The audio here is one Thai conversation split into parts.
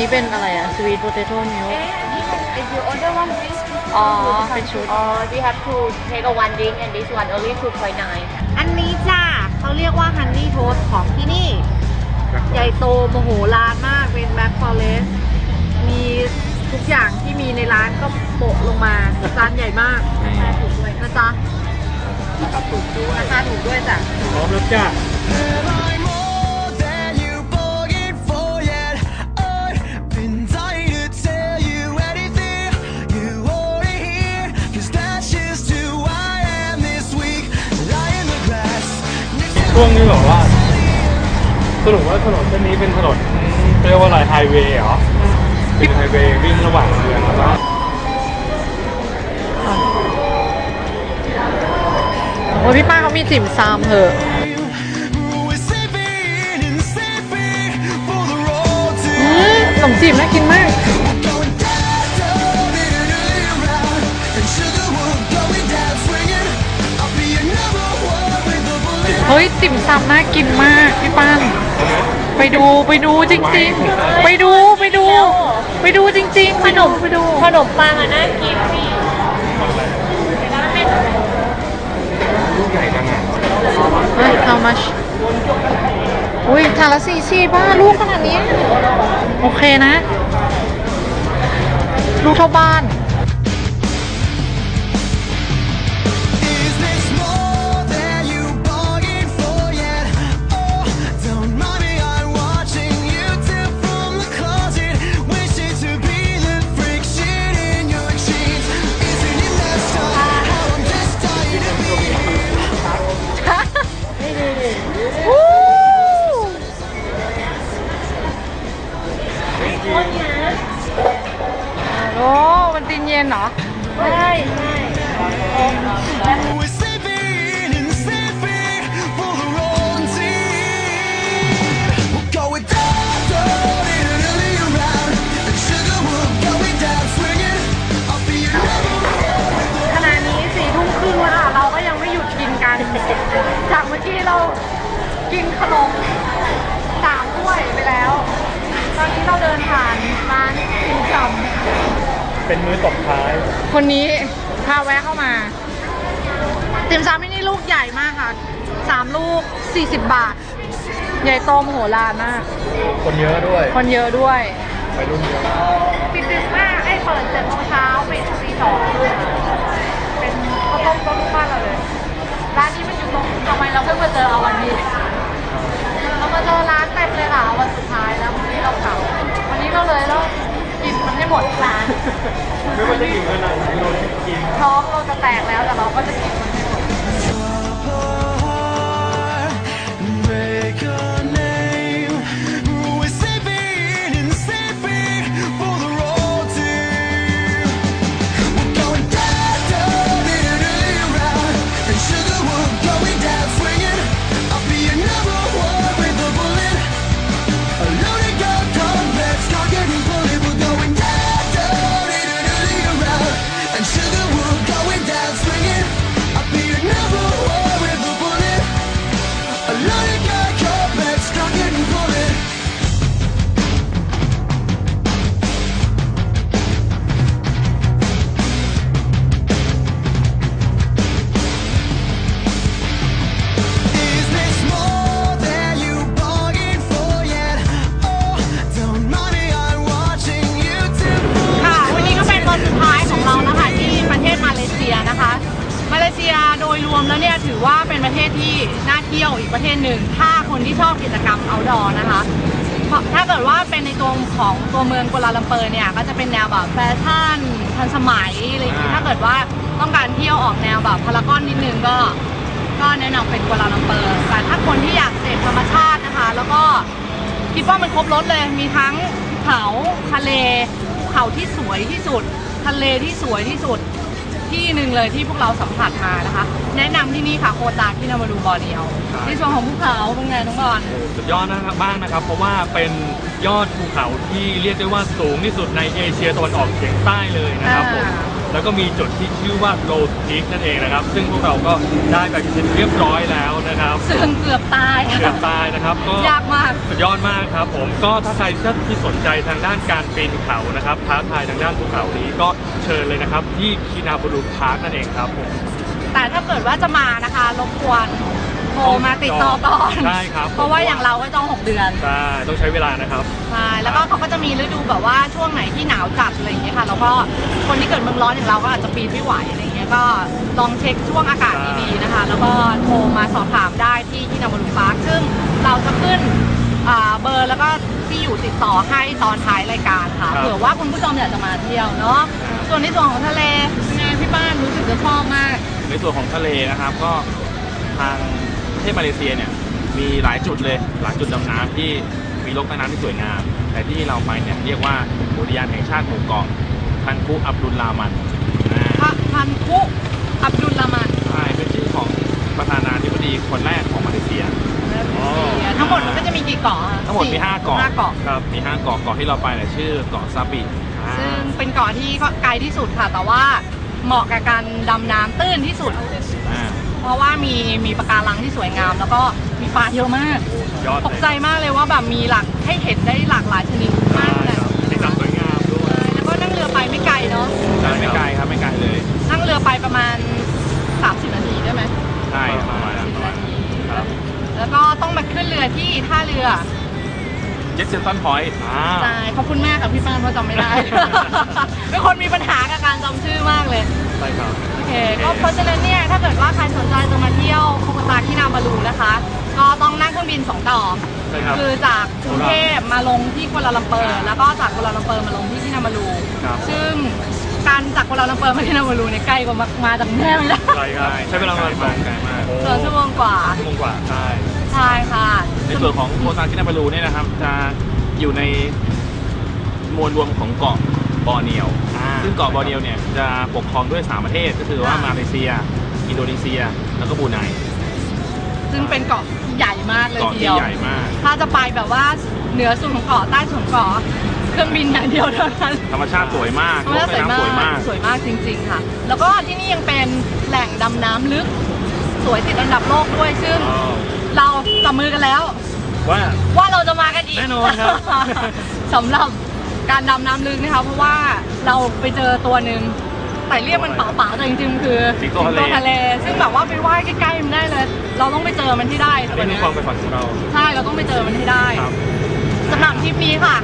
อันนี้เป็นอะไรอะ sweet potato milk If you order one drink, อ๋อเป็นชุด or we have to take a one drink and this one only 2.9. อันนี้จ้าเขาเรียกว่าฮันนี่โทสของที่นี่ ใหญ่โตโมโหลานมากเป็นแบ็คฟอเรสมีทุกอย่างที่มีในร้านก็โปะลงมาร้านใหญ่มากราคาถูกด้วยนะจ๊ะครับถูกด้วยราคาถูกด้วยจ้ะพร้อมแล้วจ้า Am I more ช่วงนี้แบบว่าสรุปว่าถนนเส้นนี้เป็นถนนเรียกว่าอะไรไฮเวย์เหรอเป็นไฮเวย์วิ่งระหว่างเมืองแล้วโอ้ยพี่ป้าเขามีติ่มซำเหอะ We're saving and saving for the road อื to มขนมจีบน่ากินมาก เฮ้ยติ่มซำน่ากินมากพี่ป้านไปดูไปดูจริงๆ ไปดูไปดู ไปดูจริงๆไปดูไปดูขนมปังอะน่ากินพี่แล้วมันเป็นลูกใหญ่จังอะเฮ้ย how much อุ้ยทานละสี่สิบ้าลูกขนาดนี้ โอเคนะ ลูกเท่าบ้าน ขนมสามถ้วยไปแล้ว ตอนนี้เราเดินผ่านร้านติ่มซำเป็นมื้อตบท้าย คนนี้พาแวะเข้ามาติ่มซำที่นี่ลูกใหญ่มากค่ะสามลูก40บาท ใหญ่โตมโหฬารมาก คนเยอะด้วยคนเยอะด้วย ไปรุ่นเยอะปิดดึกมากไอ้เปิดเจ็ดโมงเช้าปิดตีสองเป็นข้าวต้มต้นลูกบ้านเราเลย แตกแล้วแต่เราก็ กิจกรรม outdoor นะคะเพราะถ้าเกิดว่าเป็นในตัวของตัวเมืองกัวลาลัมเปอร์เนี่ยก็จะเป็นแนวแบบแฟชั่นทันสมัยอะไรอย่างงี้ถ้าเกิดว่าต้องการเที่ยวออกแนวแบบพารากอนนิดนึงก็ ก็แนะนำเป็นกัวลาลัมเปอร์แต่ถ้าคนที่อยากเสพธรรมชาตินะคะ แล้วก็คิดว่ามันครบรถเลยมีทั้งภูเขาทะเลภูเขาที่สวยที่สุด ทะเลที่สวยที่สุด ที่หนึ่งเลยที่พวกเราสัมผัสมานะคะ แนะนำที่นี่ค่ะโคตาที่นามาดูบอร์เนียวในส่วนของภูเขาเป็นไงน้องบอล สุดยอดนะครับบ้างนะครับ เพราะว่าเป็นยอดภูเขาที่เรียกได้ว่าสูงที่สุดในเอเชียตะวันออกเฉียงใต้เลยนะครับผม อ่า แล้วก็มีจุดที่ชื่อว่าโ w พีคนั่นเองนะครับ ซึ่งพวกเราก็ได้ไปเสร็จเรียบร้อยแล้วนะครับ ซึ่งเกือบตาย เกือบตายนะครับก็ยากมาก สุดยอดมากครับผมก็ถ้าใครที่สนใจทางด้านการปีนเขานะครับท้าทายทางด้านภูเขานี้ก็เชิญเลยนะครับที่คินาบุรุพาร์คนั่นเองครับผมแต่ถ้าเกิดว่าจะมานะคะรบกวน โทรมาติดต่อก่อนใช่ครับ เพราะว่าอย่างเราก็จอง 6 เดือนใช่ต้องใช้เวลานะครับ ใช่แล้วก็เขาก็จะมีฤดูแบบว่าช่วงไหนที่หนาวจัดอะไรอย่างเงี้ยค่ะ แล้วก็คนที่เกิดเมืองร้อนอย่างเราก็อาจจะปีนไม่ไหวอะไรอย่างเงี้ยก็ลองเช็คช่วงอากาศดีๆนะคะ แล้วก็โทรมาสอบถามได้ที่ที่นาบารุปาร์คซึ่งเราจะขึ้นอ่าเบอร์แล้วก็ที่อยู่ติดต่อให้ตอนท้ายรายการค่ะครับเผื่อว่าคุณผู้ชมอยากจะมาเที่ยวเนาะส่วนในส่วนของทะเลเป็นไงพี่ป้านรู้สึกจะชอบมาก ในส่วนของทะเลนะครับก็ทาง ประเทศมาเลเซียเนี่ยมีหลายจุดเลยหลายจุดดำน้ำที่มีโลกใต้น้ำที่สวยงาม แต่ที่เราไปเนี่ยเรียกว่าอุทยานแห่งชาติหมู่เกาะทันคุอับดุลลามันอ่าพระพันคุอับดุลละมันใช่เป็นชื่อของประธานาธิบดีคนแรกของมาเลเซียอ๋อทั้งหมดมันก็จะมีกี่เกาะอะทั้งหมดมี5เกาะห้าเกาะครับมี5เกาะเกาะที่เราไปเนี่ยชื่อเกาะซาบิอ่าซึ่งเป็นเกาะที่ไกลที่สุดค่ะ แต่ว่าเหมาะกับการดำน้ำตื้นที่สุดอ่า เพราะว่ามีมีปะการังที่สวยงาม แล้วก็มีปลาเยอะมาก ยอดตกใจมากเลยว่าแบบมีหลักให้เห็นได้หลากหลายชนิดมากเลยสีสันสวยงามด้วยแล้วก็นั่งเรือไปไม่ไกลเนาะใช่ไม่ไกลครับไม่ไกลเลย นั่งเรือไปประมาณ 30 นาทีได้ไหมใช่ประมาณนั้นประมาณนาทีครับแล้วก็ต้องมาขึ้นเรือที่ท่าเรือเจ็ตเซนตันพอยต์อ่าใช่ขอบคุณมากกับพี่ป้านเพราะจำไม่ได้เป็นคนมีปัญหากับการจำชื่อมากเลยใช่ครับโอ เคก็เพราะฉะนั้นเนี่ยถ้าเกิดว่าใครสนใจจะมาเที่ยวโคโกตาที่นาบาลูนะคะ ก็ต้องนั่งเครื่องบินสองต่อใช่ครับ คือจากกรุงเทพมาลงที่กัวลาลัมเปอร์แล้วก็จากกัวลาลัมเปอร์มาลงที่ที่นาบาลูครับ ซึ่งการจากกัวลาลัมเปอร์มาที่นาบาลูเนี่ยใกล้กว่ามามาจากกรุงเทพเลยนะใช่ครับใช้เวลาประมาณไกลมากโอ้สองชั่วโมงกว่า ชั่วโมงกว่าใช่ ใช่ค่ะ ในส่วนของโคซานคินาบารูเนี่ยนะครับ จะอยู่ในมวลรวมของเกาะ บอร์เนียวอ่าซึ่งเกาะบอร์เนียวเนี่ยจะปกครองด้วย 3 ประเทศก็คือว่าอ่ามมาเลเซีย อินโดนีเซีย แล้วก็บรูไนซึ่งเป็นเกาะที่ใหญ่มากเลยเกาะทีที่เดียว ใหญ่มาก ถ้าจะไปแบบว่าเหนือสุดของเกาะใต้สุดของเกาะเครื่องบินอย่างเดียวเท่านั้น ธรรมชาติสวยมากธรรมชาติสวยโลกใต้น้ำสวยมามากกสวยมากจริง ๆ ค่ะ แล้วก็ที่นี่ยังเป็นแหล่งดำน้ำลึก สวยติดอันดับโลกด้วย ซึ่งอ๋อเราจับมือกันแล้ว ว่า ว่าเราจะมากันอีกแน่นอนครับ สำหรับ การดำน้ำลึกนะคะ เพราะว่าเราไปเจอตัวหนึ่งแต่เรียกมันเปล่าๆแต่จริงๆคือสิงโตทะเลทะเลซึ่งแบบว่าไปว่ายใกล้ๆมันได้เลย เราต้องไปเจอมันที่ได้อันตัวนี้คืเนี้อยความเป็นฝันของเราใช่เราต้องไปเจอมันให้ได้ครับ สำหรับทริปนี้ค่ะ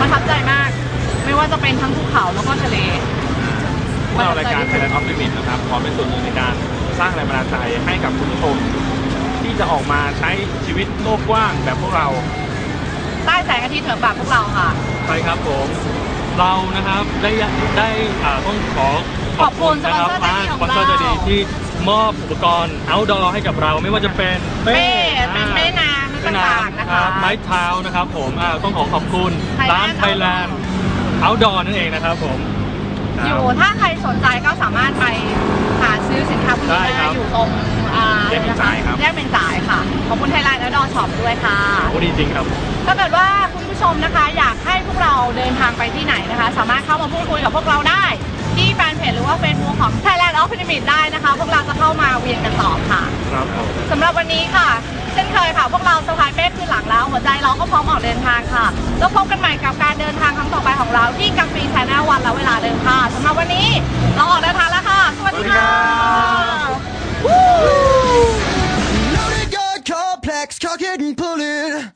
ประทับใจมาก ไม่ว่าจะเป็นทั้งภูเขาแล้วก็ทะเล พวกเรารายการ Thailand Off Limit นะครับขอเป็นส่วนหนึ่งในการสร้างแรงบันดาลใจให้กับคุณผู้ชม ที่จะออกมาใช้ชีวิตโลกกว้างแบบพวกเรา ใต้แสงอาทิตย์เถิดแบบพวกเราค่ะใช่ครับผม เรานะครับได้ได้อ่าต้องขอขอบคุณนะครับสปอนเซอร์ใจดีของสปอนเซอร์ใจดีเราที่มอบอุปกรณ์ outdoor ให้กับเราไม่ว่าจะเป็นเป้เป็นเป้น้ำแม่ต่างๆน้ำนะครัคะบไม้เท้านะครับผมอ่าต้องขอขอบคุณ Thailand ร้าน Thailand outdoor นั่นเองนะครับผมครับ อยู่ถ้าใครสนใจก็สามารถไปหาซื้อสินค้าพวกนี้ได้ครัได้บอยู่ตรงอ่าแย กเป็นจ่ายครับ แยกเป็นจ่ายค่ะ ขอบคุณไทยแลนด์และดอช็อปด้วยค่ะ โอ้ดีจริงครับ ถ้าเกิดว่าคุณผู้ชมนะคะ อยากให้พวกเราเดินทางไปที่ไหนนะคะ สามารถเข้ามาพูดคุยกับพวกเราได้ ที่แฟนเพจหรือว่าเฟซบุ๊กของ Thailand Off Limit ได้นะคะ พวกเราจะเข้ามาเวียนกันตอบค่ะ ครับผมสำหรับวันนี้ค่ะ เช่นเคยค่ะ พวกเราสะพายเป้คือหลังแล้วหัวใจเราก็พร้อมออกเดินทางค่ะ แล้วพบกันใหม่กับการเดินทางครั้งต่อไปของเราที่กังฟีแชนแนลวันและเวลาเดิมค่ะสำหรับวันนี้เราออกเดินทางแล้วค่ะ สวัสดีค่ะ Loaded gun complex, cock it and pull it.